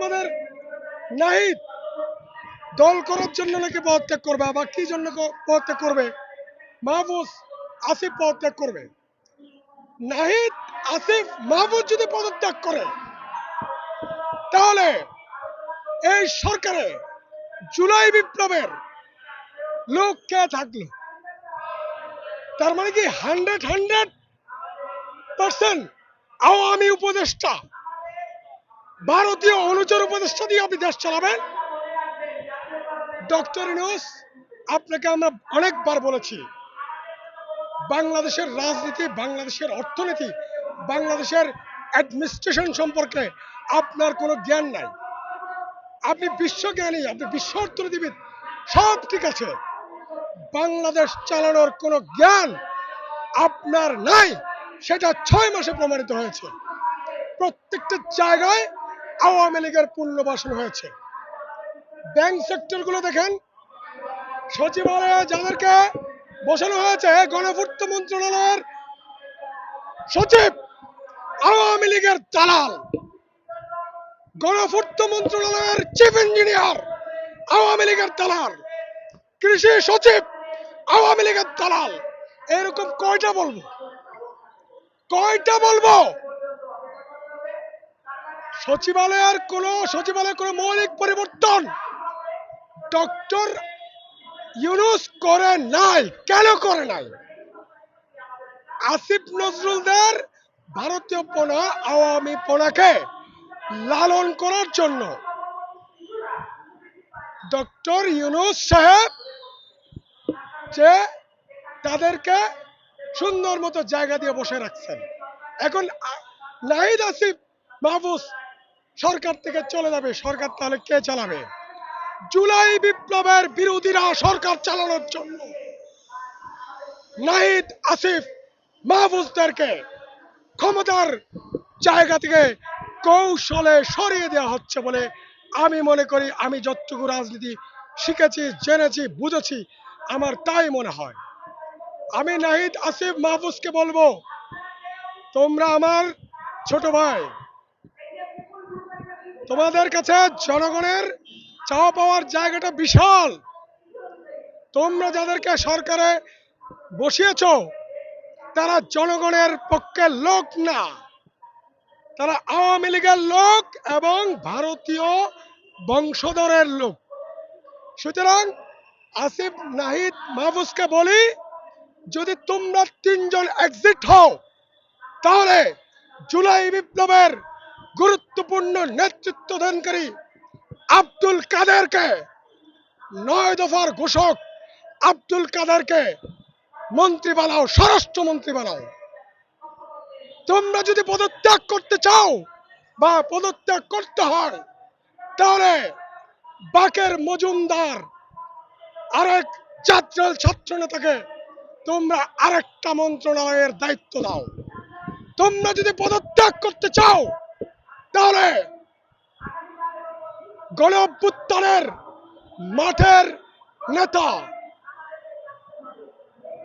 আমাদের নাহিদ দল করার জন্য নাকি পদত্যাগ করবে, আবার কি জন্য পদত্যাগ করবে? মাহফুজ আসিফ পদত্যাগ করবে। নাহিদ, আসিফ, মাহফুজ যদি পদত্যাগ করে, তাহলে এই সরকারে জুলাই বিপ্লবের লোক কে থাকল? তার মানে কি হান্ড্রেড হান্ড্রেড পার্সেন্ট আওয়ামী উপদেষ্টা ভারতীয় অনুচর উপদেষ্টা দিয়ে আপনি দেশ চালাবেন? ডক্টর ইউনুস, আপনাকে আমরা অনেকবার বলেছি, বাংলাদেশের রাজনীতি, বাংলাদেশের অর্থনীতি, বাংলাদেশের অ্যাডমিনিস্ট্রেশন সম্পর্কে আপনার কোনো জ্ঞান নাই। আপনি বিশ্বজ্ঞানী, আপনি বিশ্ব অর্থনীতিবিদ, সব ঠিক আছে। বাংলাদেশ চালানোর কোনো জ্ঞান আপনার নাই, সেটা ছয় মাসে প্রমাণিত হয়েছে। প্রত্যেকটা জায়গায় আওয়ামী লীগের পুনর্বাসন হয়েছে। ব্যাংক সেক্টরগুলো দেখেন, সচিবালয়ে যাদেরকে বসানো হয়েছে, গণপূর্ত মন্ত্রণালয়ের সচিব, আওয়ামী লীগের দালাল, গণপূর্ত মন্ত্রণালয়ের চিফ ইঞ্জিনিয়ার আওয়ামী লীগের দালাল, কৃষি সচিব, আওয়ামী লীগের দালাল। এরকম কয়টা বলব? কয়টা বলব? সচিবালয়ের কোন সচিবালয়ের কোন মৌলিক পরিবর্তন ডক্টর ইউনুস করে নাই। কেন করে নাই? আসিফ নজরুলদের ভারতীয় পোনা, আওয়ামী পোনাকে লালন করার জন্য ডক্টর ইউনুস সাহেব যে তাদেরকে সুন্দর মতো জায়গা দিয়ে বসে রাখছেন। এখন নাহিদ আসিফ মাহফুজ সরকার থেকে চলে যাবে, সরকার তাহলে কে চালাবে? জুলাই বিপ্লবের বিরোধীরা সরকার চালানোর জন্য। নাহিদ, আসিফ, মাহফুজদেরকে ক্ষমতার জায়গা থেকে কৌশলে সরিয়ে দেওয়া হচ্ছে বলে আমি মনে করি, আমি যতটুকু রাজনীতি শিখেছি, জেনেছি, বুঝেছি, আমার তাই মনে হয়। আমি নাহিদ, আসিফ, মাহফুজকে বলব, তোমরা আমার ছোট ভাই তোমাদের কাছে জনগণের চাওয়া পাওয়ার জায়গাটা বিশাল। তোমরা যাদেরকে সরকারে বসিয়েছ, তারা জনগণের পক্ষে লোক না। তারা আওয়ামী লীগের লোক এবং ভারতীয় বংশধরের লোক। সুতরাং আসিফ নাহিদ মাহফুজকে বলি, যদি তোমরা তিনজন এক্সিট হও, তাহলে জুলাই বিপ্লবের গুরুত্বপূর্ণ নেতৃত্ব দানকারী আব্দুল কাদেরকে নয় দফার ঘোষক আব্দুল কাদেরকে মন্ত্রী বানাও, স্বরাষ্ট্র মন্ত্রী বানাও। তোমরা যদি পদত্যাগ করতে চাও বা পদত্যাগ করতে হয়, তাহলে বাকের মজুমদার আরেক ছাত্র ছাত্র নেতাকে তোমরা আরেকটা মন্ত্রণালয়ের দায়িত্ব দাও। তোমরা যদি পদত্যাগ করতে চাও তাহলে গণ অভ্যুত্থানের মাঠের নেতা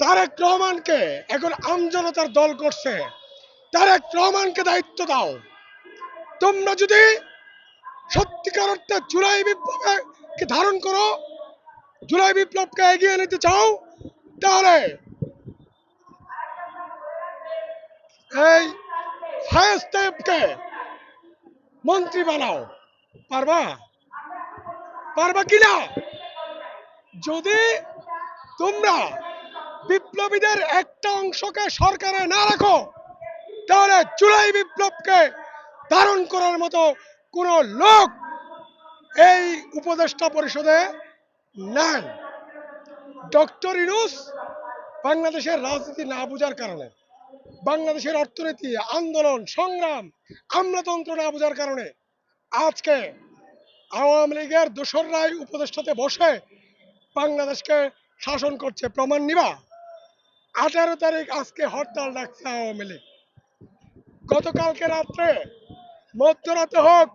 তারেক রহমানকে এখন আমজনতার দল করছে। তারেক রহমানকে দায়িত্ব দাও। তোমরা যদি সত্যিকার অর্থে জুলাই বিপ্লবকে ধারণ করো, জুলাই বিপ্লবকে এগিয়ে নিতে চাও, তাহলে এই ফায়াজ তাইবকে মন্ত্রী বানাও। পারবা? পারবা কিনা? যদি তোমরা বিপ্লবীদের একটা অংশকে সরকারে না রাখো, তাহলে জুলাই বিপ্লবকে ধারণ করার মতো কোন লোক এই উপদেষ্টা পরিষদে নাই। ডক্টর ইনুস বাংলাদেশের রাজনীতি না বোঝার কারণে। বাংলাদেশের অর্থনীতি, আন্দোলন, সংগ্রাম আমলাতন্ত্র না বোঝার কারণে আজকে আওয়ামী লীগের দোসররাই উপদেষ্টাতে বসে বাংলাদেশকে শাসন করছে। প্রমাণ নিবা? আঠারো তারিখ আজকে হরতাল ডাকছে আওয়ামী লীগ। গতকালকে রাত্রে মধ্যরাতে হোক,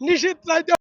নিষিদ্ধ